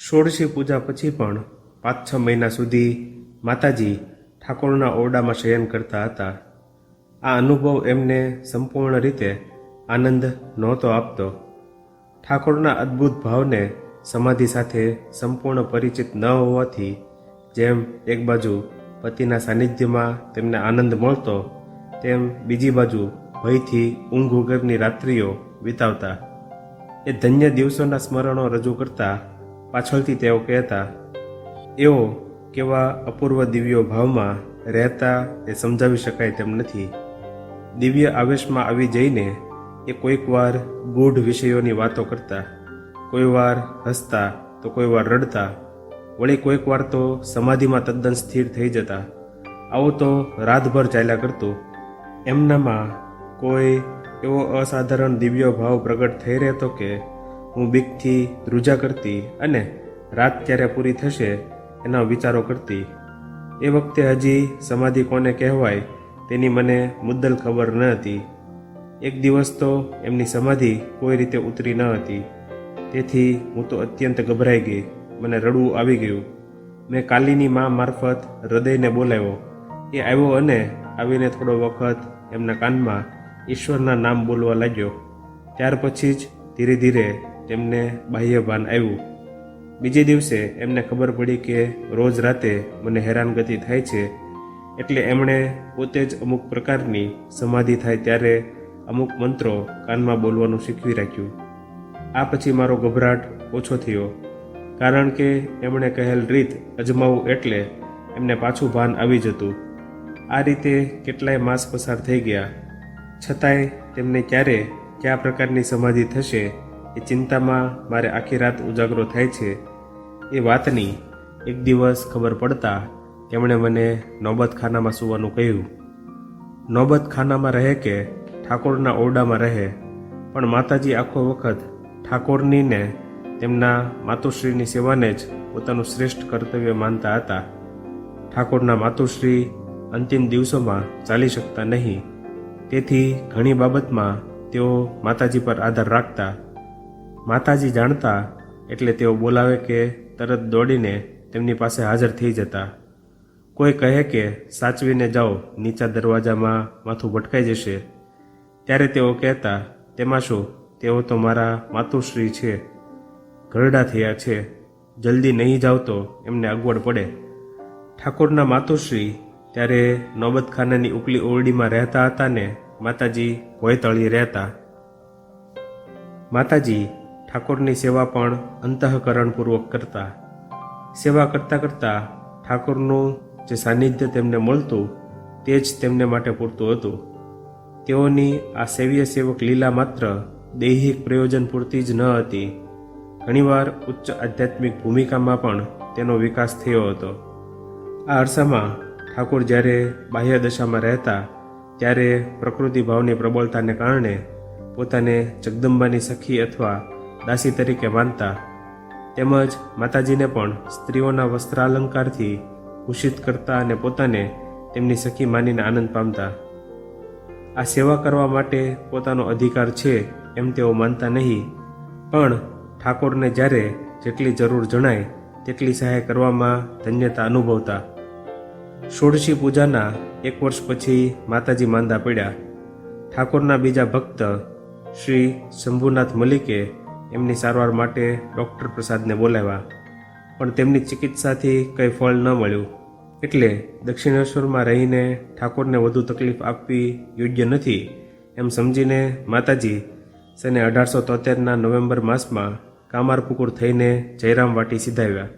ષોડશી પૂજા પછી પણ પાંચ છ મહિના સુધી માતાજી ઠાકોરના ઓરડામાં શયન કરતા હતા. આ અનુભવ એમને સંપૂર્ણ રીતે આનંદ નહોતો આપતો. ઠાકોરના અદ્ભુત ભાવને સમાધિ સાથે સંપૂર્ણ પરિચિત ન હોવાથી જેમ એક બાજુ પતિના સાનિધ્યમાં તેમને આનંદ મળતો, તેમ બીજી બાજુ ભયથી ઊંઘ વગરની રાત્રિઓ વિતાવતા. એ ધન્ય દિવસોના સ્મરણો રજૂ કરતા પાછળથી તેઓ કહેતા એઓ કેવા અપૂર્વ દિવ્યો ભાવમાં રહેતા એ સમજાવી શકાય તેમ નથી. દિવ્ય આવેશમાં આવી જઈને એ કોઈક વાર ગૂઢ વિષયોની વાતો કરતા, કોઈ વાર હસતા તો કોઈ વાર રડતા, વળી કોઈક વાર તો સમાધિમાં તદ્દન સ્થિર થઈ જતા. આવું તો રાતભર ચાલ્યા કરતું. એમનામાં કોઈ એવો અસાધારણ દિવ્ય ભાવ પ્રગટ થઈ રહેતો કે હું બીકથી ધ્રુજા કરતી અને રાત ક્યારે પૂરી થશે એના વિચારો કરતી. એ વખતે હજી સમાધિ કોને કહેવાય તેની મને મુદ્દલ ખબર ન હતી. એક દિવસ તો એમની સમાધિ કોઈ રીતે ઉતરી ન હતી. તેથી હું તો અત્યંત ગભરાઈ ગઈ. મને રડવું આવી ગયું. મેં કાલીની મા મારફત હૃદયને બોલાવ્યો. એ આવ્યો અને આવીને થોડો વખત એમના કાનમાં ઈશ્વરના નામ બોલવા લાગ્યો. ત્યાર પછી જ ધીરે ધીરે તેમને બાહ્ય ભાન આવ્યું. બીજે દિવસે એમને ખબર પડી કે રોજ રાતે મને હેરાનગતિ થાય છે, એટલે એમણે પોતે જ અમુક પ્રકારની સમાધિ થાય ત્યારે અમુક મંત્રો કાનમાં બોલવાનું શીખવી રાખ્યું. આ પછી મારો ગભરાટ ઓછો થયો, કારણ કે એમણે કહેલ રીત અજમાવું એટલે એમને પાછું ભાન આવી જતું. આ રીતે કેટલાય માસ પસાર થઈ ગયા. છતાંય તેમને ક્યારે કયા પ્રકારની સમાધિ થશે એ ચિંતામાં મારે આખી રાત ઉજાગરો થાય છે, એ વાતની એક દિવસ ખબર પડતા તેમણે મને નોબતખાનામાં સૂવાનું કહ્યું. નોબતખાનામાં રહે કે ઠાકોરના ઓરડામાં રહે, પણ માતાજી આખો વખત ઠાકોરની ને તેમના માતુશ્રીની સેવાને જ પોતાનું શ્રેષ્ઠ કર્તવ્ય માનતા હતા. ઠાકોરના માતુશ્રી અંતિમ દિવસોમાં ચાલી શકતા નહીં. તેથી ઘણી બાબતમાં તેઓ માતાજી પર આધાર રાખતા માતાજી જાણતા એટલે તેઓ બોલાવે કે તરત દોડીને તેમની પાસે હાજર થઈ જતા. કોઈ કહે કે, સાચવીને જાઓ, નીચા દરવાજામાં માથું ભટકાઈ જશે. ત્યારે તેઓ કહેતા, તેમાં શું? તેઓ તો મારા માતુશ્રી છે. ઘરડા થયા છે. જલ્દી નહીં જાવ તો એમને અગવડ પડે. ઠાકોરના માતુશ્રી ત્યારે નોબતખાનાની ઉપલી ઓરડીમાં રહેતા હતા ને માતાજી ભોયતળી રહેતા. માતાજી ઠાકોરની સેવા પણ અંતઃકરણપૂર્વક કરતા. સેવા કરતાં કરતાં ઠાકોરનું જે સાનિધ્ય તેમને મળતું, તે જ તેમને માટે પૂરતું હતું. તેઓની આ સેવ્ય સેવક લીલા માત્ર દૈહિક પ્રયોજન પૂરતી જ ન હતી. ઘણીવાર ઉચ્ચ આધ્યાત્મિક ભૂમિકામાં પણ તેનો વિકાસ થયો હતો. આ અરસામાં ઠાકોર જ્યારે બાહ્ય દશામાં રહેતા, ત્યારે પ્રકૃતિ ભાવની પ્રબળતાને કારણે પોતાને જગદંબાની સખી અથવા દાસી તરીકે માનતા તેમજ માતાજીને પણ સ્ત્રીઓના વસ્ત્રાલંકારથી ભૂષિત કરતા અને પોતાને તેમની સખી માનીને આનંદ પામતા. આ સેવા કરવા માટે પોતાનો અધિકાર છે એમ તેઓ માનતા નહીં, પણ ઠાકોરને જ્યારે જેટલી જરૂર જણાય તેટલી સહાય કરવામાં ધન્યતા અનુભવતા. ષોડશી પૂજાના એક વર્ષ પછી માતાજી માંદા પડ્યા. ઠાકોરના બીજા ભક્ત શ્રી શંભુનાથ મલિકે એમની સારવાર માટે ડૉક્ટર પ્રસાદને બોલાવ્યા. પણ તેમની ચિકિત્સાથી કંઈ ફળ ન મળ્યું. એટલે દક્ષિણેશ્વરમાં રહીને ઠાકોરને વધુ તકલીફ આપવી યોગ્ય નથી એમ સમજીને માતાજી સને અઢારસો તોતેરના નવેમ્બર માસમાં કામારપુકુર થઈને જયરામ વાટી સીધાવ્યા.